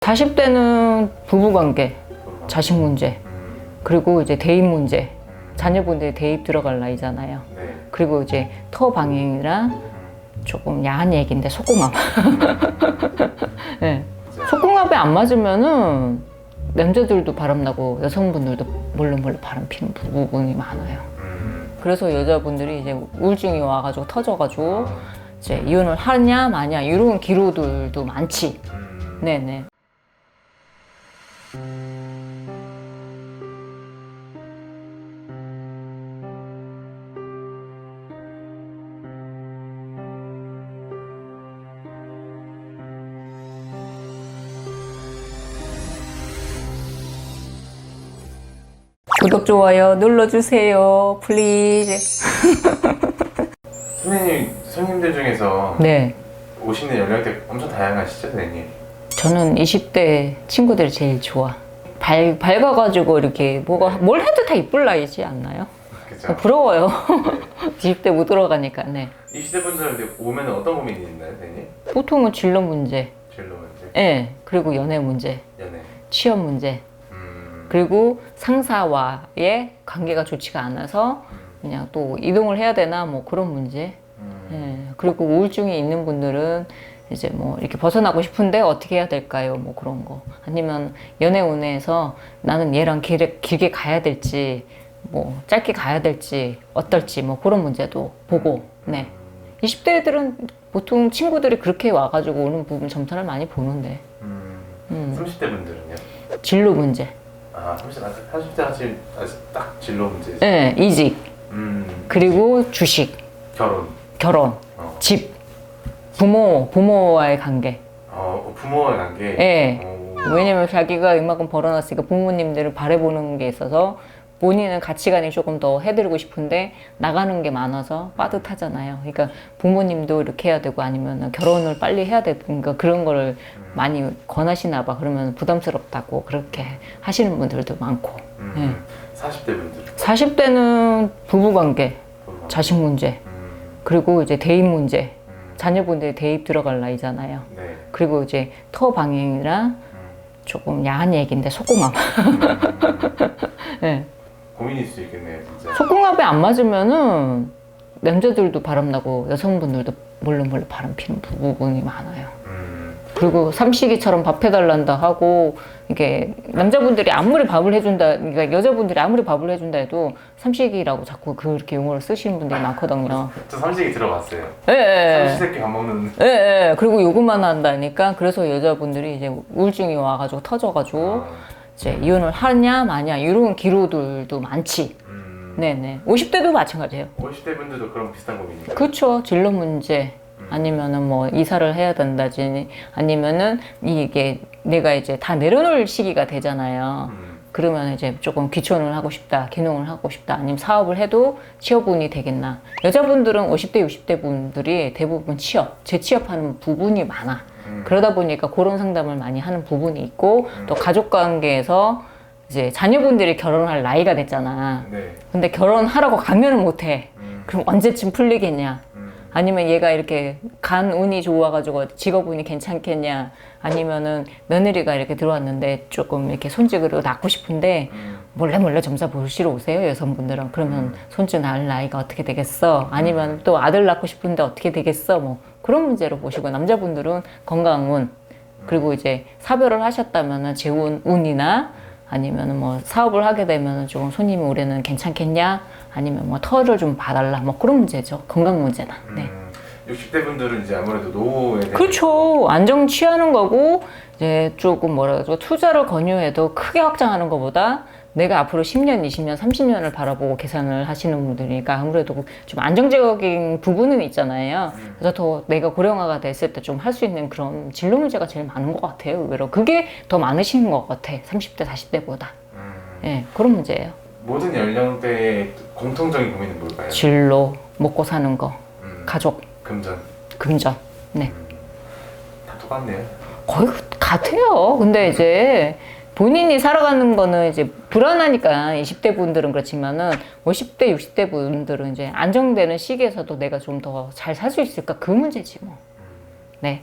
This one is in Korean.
40대는 부부관계, 자식 문제, 음, 그리고 이제 대입 문제. 자녀분들이 대입 들어갈 나이잖아요. 네. 그리고 이제 터 방향이랑 조금 야한 얘기인데 속궁합. 네. 속궁합에 안 맞으면은 남자들도 바람나고 여성분들도 물론 물론 바람 피는 부분이 많아요. 음, 그래서 여자분들이 이제 우울증이 와가지고 터져가지고 아, 이제 이혼을 하냐 마냐 이런 기로들도 많지. 음, 네네. 구독 좋아요 눌러주세요 플리즈 선생님 손님들 중에서 네 오시는 연령대 엄청 다양하시죠, 선생님? 저는 20대 친구들이 제일 좋아 밝, 밝아가지고 이렇게 뭐가 뭘 해도 다 이쁠 나이지 않나요? 그죠? 부러워요 20대 못 들어가니까 네 20대 분들 오면 어떤 고민이 있나요, 선생님? 보통은 진로 문제 진로 문제, 예 그리고 연애 문제 연애. 취업 문제 음, 그리고 상사와의 관계가 좋지가 않아서 그냥 또 이동을 해야 되나 뭐 그런 문제 음, 예, 그리고 우울증이 있는 분들은 이제 뭐 이렇게 벗어나고 싶은데 어떻게 해야 될까요? 뭐 그런 거. 아니면 연애 운에서 나는 얘랑 길게, 길게 가야 될지, 뭐 짧게 가야 될지, 어떨지 뭐 그런 문제도 보고, 네. 20대들은 보통 친구들이 그렇게 와가지고 오는 부분 점수를 많이 보는데, 음, 음, 30대 분들은요? 진로 문제. 아, 30대, 30대 사실 아직 딱 진로 문제. 네, 이직, 음, 그리고 주식, 결혼. 결혼, 어, 집, 부모, 부모와의 관계. 어, 부모와의 관계. 예. 오, 왜냐면 자기가 이만큼 벌어놨으니까 부모님들을 바라보는 게 있어서 본인은 가치관이 조금 더 해드리고 싶은데 나가는 게 많아서 빠듯하잖아요. 그러니까 부모님도 이렇게 해야 되고 아니면 결혼을 빨리 해야 되든가 그런 거를 많이 권하시나 봐. 그러면 부담스럽다고 그렇게 하시는 분들도 많고. 음, 40대 분들. 40대는 부부관계, 부모와. 자식 문제, 음, 그리고 이제 대입 문제. 음, 자녀분들이 대입 들어갈 나이잖아요. 네. 그리고 이제 터 방향이랑 음, 조금 야한 얘기인데 속궁합. 네. 고민일 수 있겠네요, 진짜. 속궁합에 안 맞으면은 남자들도 바람나고 여성분들도 물론 물론 바람 피는 부분이 많아요. 음, 그리고 삼식이처럼 밥 해달란다 하고 이게 남자분들이 아무리 밥을 해준다, 그러니까 여자분들이 아무리 밥을 해준다 해도 삼식이라고 자꾸 그렇게 용어를 쓰시는 분들이 많거든요. 저 삼식이 들어봤어요. 예, 예. 삼시세끼 밥 먹는. 예, 예. 그리고 요것만 한다니까 그래서 여자분들이 이제 우울증이 와가지고 터져가지고 어, 이제 이혼을 하냐 마냐 이런 기로들도 많지. 음, 네네. 50대도 마찬가지예요. 50대 분들도 그런 비슷한 고민인가요? 그렇죠. 진로 문제 아니면은 뭐 이사를 해야 된다지 아니면은 이게 내가 이제 다 내려놓을 시기가 되잖아요. 음, 그러면 이제 조금 귀촌을 하고 싶다, 귀농을 하고 싶다, 아니면 사업을 해도 취업운이 되겠나. 여자분들은 50대, 60대 분들이 대부분 취업, 재취업하는 부분이 많아. 음, 그러다 보니까 그런 상담을 많이 하는 부분이 있고 또 가족 관계에서 이제 자녀분들이 결혼할 나이가 됐잖아. 네. 근데 결혼하라고 가면은 못해. 음, 그럼 언제쯤 풀리겠냐? 음, 아니면 얘가 이렇게 간 운이 좋아가지고 직업운이 괜찮겠냐? 아니면은 며느리가 이렇게 들어왔는데 조금 이렇게 손직으로 낳고 싶은데 음, 몰래 몰래 점사 보시러 오세요 여성분들은 그러면 손주 낳을 나이가 어떻게 되겠어? 아니면 또 아들 낳고 싶은데 어떻게 되겠어? 뭐 그런 문제로 보시고 남자분들은 건강운 그리고 이제 사별을 하셨다면은 재혼 운이나 아니면은 뭐 사업을 하게 되면은 조금 손님이 올해는 괜찮겠냐? 아니면 뭐 털을 좀 봐달라 뭐 그런 문제죠 건강 문제다. 네. 음, 60대 분들은 이제 아무래도 노후에 대한 그렇죠. 안정 취하는 거고 이제 조금 뭐라 그러죠 투자를 권유해도 크게 확장하는 것보다 내가 앞으로 10년, 20년, 30년을 바라보고 계산을 하시는 분들이니까 아무래도 좀 안정적인 부분은 있잖아요. 그래서 더 내가 고령화가 됐을 때 좀 할 수 있는 그런 진로 문제가 제일 많은 것 같아요. 의외로 그게 더 많으신 것 같아. 30대, 40대보다. 음, 예, 그런 문제예요. 모든 연령대의 공통적인 고민은 뭘까요? 진로, 먹고 사는 거, 음, 가족, 금전. 금전. 네. 다 똑같네요. 거의 같아요. 근데 이제 본인이 살아가는 거는 이제 불안하니까 20대 분들은 그렇지만은 50대, 60대 분들은 이제 안정되는 시기에서도 내가 좀 더 잘 살 수 있을까 그 문제지 뭐. 네.